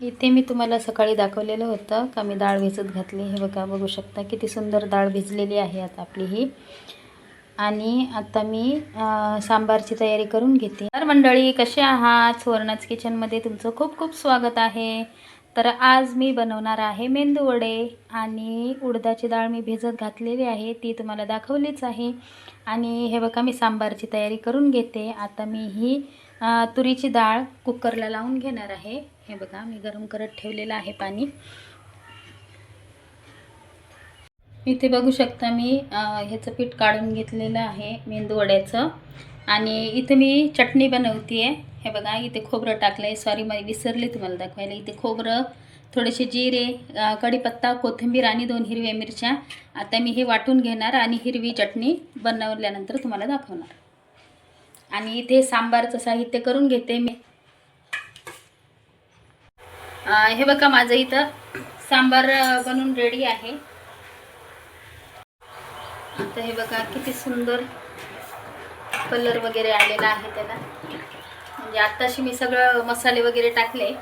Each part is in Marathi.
इथे मी तुम्हाला सकाळी दाखवलेलं होतं का मी डाळ भिजत घातली. हे बघा बघू शकता किती सुंदर डाळ भिजलेली आहे आता आपली ही. आणि आता मी सांबारची तयारी करून घेते. तर मंडळी कसे आहात? सुवर्णाच किचनमध्ये तुमचं खूप खूप स्वागत आहे. तर आज मी बनवणार आहे मेंदू वडे आणि उडदाची डाळ मी भिजत घातलेली आहे. ती तुम्हाला दाखवलीच आहे. आणि हे बघा मी सांबारची तयारी करून घेते. आता मी ही तुरीची डाळ कुकरला लावून घेणार आहे. हे बघा मी गरम करत ठेवलेलं आहे पाणी. इथे बघू शकता मी ह्याचं पीठ काढून घेतलेलं आहे मेंदू वड्याचं आणि इथे मी चटणी बनवते आहे हे बघा इथे खोबरं टाकलं आहे सॉरी मी विसरले तुम्हाला दाखवायला. इथे खोबरं थोडेसे जिरे कढीपत्ता कोथिंबीर आणि दोन हिरव्या मिरच्या. आता मी हे वाटून घेणार आणि हिरवी चटणी बनवल्यानंतर तुम्हाला दाखवणार. आणि इथे सांबारचं साहित्य करून घेते मी. हे बघा माझं इथं सांबार बनून रेडी आहे. आता हे बघा किती सुंदर कलर वगैरे आलेला आहे त्याला. म्हणजे आत्ताशी मी सगळं मसाले वगैरे टाकले.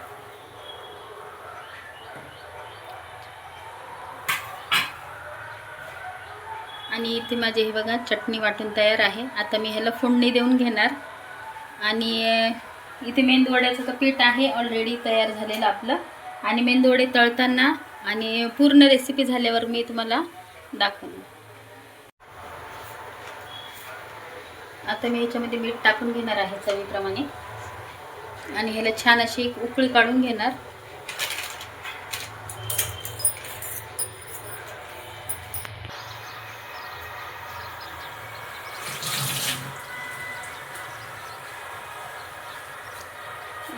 आणि इथे माझे हे बघा चटणी वाटून तयार आहे. आता मी ह्याला फोडणी देऊन घेणार. आणि इथे मेंदूवड्याचं तर पीठ आहे ऑलरेडी तयार झालेलं आपलं. आणि मेंदूवडे तळताना आणि पूर्ण रेसिपी झाल्यावर मी तुम्हाला दाखवून आता मी याच्यामध्ये मीठ टाकून घेणार आहे चवीप्रमाणे. आणि ह्याला छान अशी एक उकळी काढून घेणार.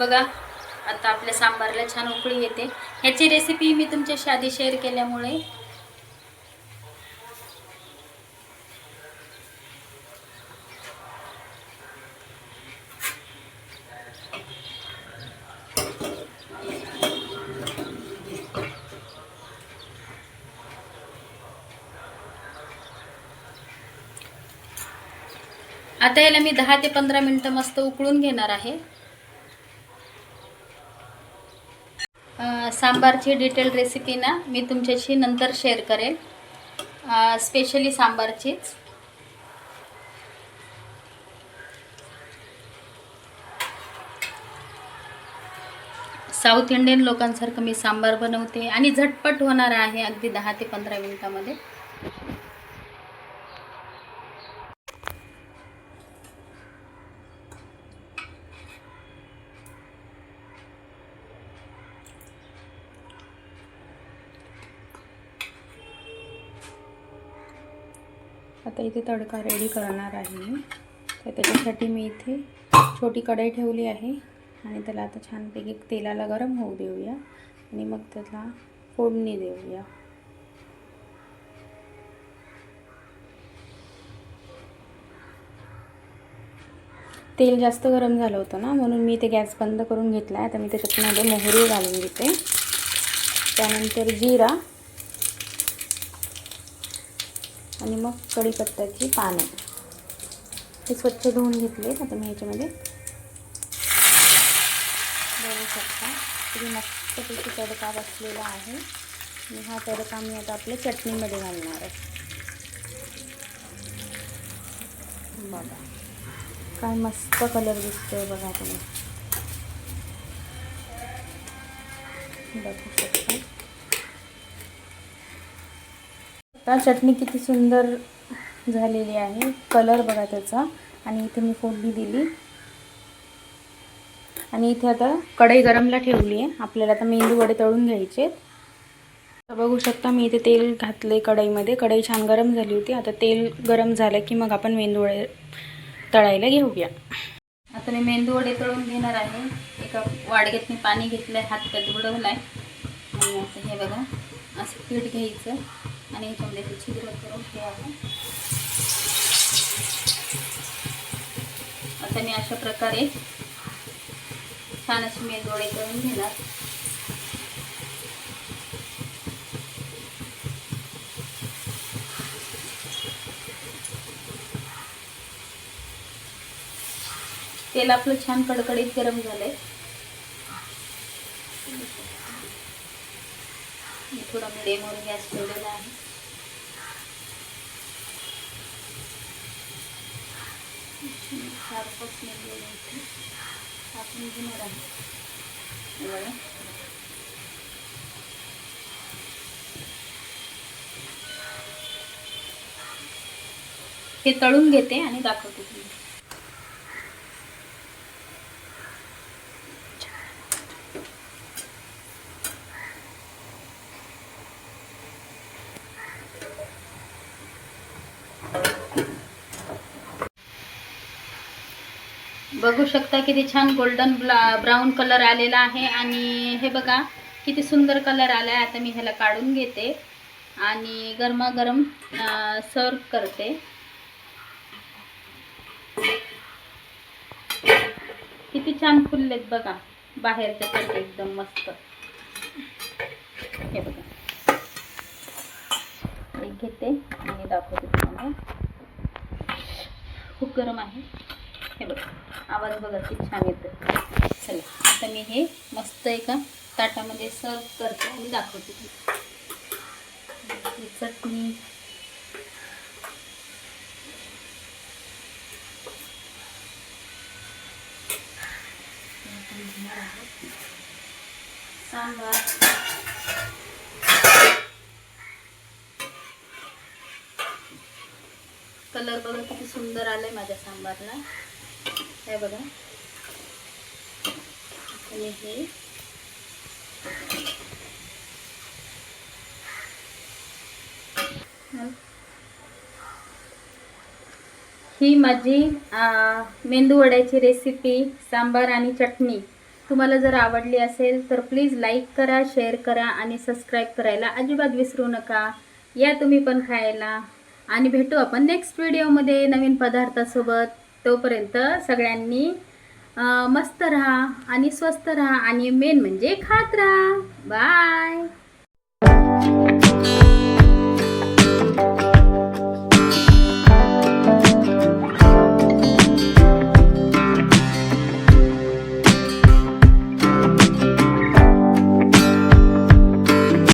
बघा. आता आपल्या सांबारला छान उकळी येते. ह्याची रेसिपी मी तुमच्याशी आधी शेअर केल्यामुळे. आता याला मी दहा ते पंधरा मिनटं मस्त उकळून घेणार आहे. सांबारची डिटेल रेसिपी ना मी तुमच्याशी नंतर शेअर करेल. स्पेशली सांबारचीच. साऊथ इंडियन लोकांसारखं मी सांबार बनवते आणि झटपट होणार आहे अगदी दहा ते पंधरा मिनटामध्ये. आता इथे तडका रेडी करणार आहे मी. तर त्याच्यासाठी मी इथे छोटी कढई ठेवली आहे. आणि त्याला आता छानपैकी तेलाला गरम होऊ देऊया. आणि मग त्याला फोडणी देऊया. तेल जास्त गरम झालं होतं ना म्हणून मी ते गॅस बंद करून घेतला आहे आता मी त्याच्यातमध्ये मोहरी घालून घेते. त्यानंतर जिरा. आणि मग कढीपत्त्याची पानं. हे स्वच्छ धुवून घेतले आता मी ह्याच्यामध्ये बघू शकता. तुम्ही मस्तपैकी तडका बसलेला आहे. आणि हा तडका मी आता आपल्या चटणीमध्ये घालणार आहे. बघा. काय मस्त कलर दिसतोय बघा तुम्ही. बघू शकता. आता चटणी किती सुंदर झालेली आहे. कलर बघा त्याचा. आणि इथे मी फोडणी दिली. आणि इथे आता कढई गरमला ठेवली आहे. आपल्याला आता मेंदू वडे तळून घ्यायचे तर बघू शकता मी इथे तेल घातले कढईमध्ये. कढई छान गरम झाली होती. आता तेल गरम झालं की मग आपण मेंदू वडे तळायला घेऊया. आता मी मेंदू वडे तळून घेणार आहे. एका वाडग्यात मी पाणी घेतलं आहे हात त्यात बुडवला आहे आणि आता हे बघा असं पीठ घ्यायचं. आणि ह्याच्यामध्ये म्हणजे ते छिद्र करून ठेवावं आता मी अशा प्रकारे छान अशी मेंदोळे करून घेणार. तेल आपलं छान कडकडीत गरम झालंय. मी थोडा मिडियमवर गॅस ठेवलेला आहे. चार पाच मिनिट आपण घेणार आहे. हे तळून घेते आणि दाखवते तुम्ही बघू शकता किती छान गोल्डन ब्राऊन कलर आलेला आहे. आणि हे बघा किती सुंदर कलर आला आहे आता मी ह्याला काढून घेते. आणि गरमागरम सर्व करते. किती छान फुललेत बघा. बाहेरचे तर एकदम मस्त. हे बघा. एक घेते आणि दाखवते तुम्हाला. खूप गरम आहे. हे आवाज बघा की छान येतो चला आता मी हे मस्त एका ताटामध्ये सर्व करते आणि दाखवते. चटणी. सांबार. कलर बघा किती सुंदर आलाय माझ्या सांबारला. हे बघा. आणि हे. ही माझी मेंदू वड्याची रेसिपी सांबार आणि चटणी. तुम्हाला जर आवडली असेल तर प्लीज लाईक करा शेअर करा आणि सबस्क्राईब करायला अजिबात विसरू नका. या तुम्ही पण खायला. आणि भेटू आपण नेक्स्ट व्हिडिओमध्ये नवीन पदार्थासोबत. तोपर्यंत सगळ्यांनी मस्त राहा आणि स्वस्त राहा आणि मेन म्हणजे खात राहा. बाय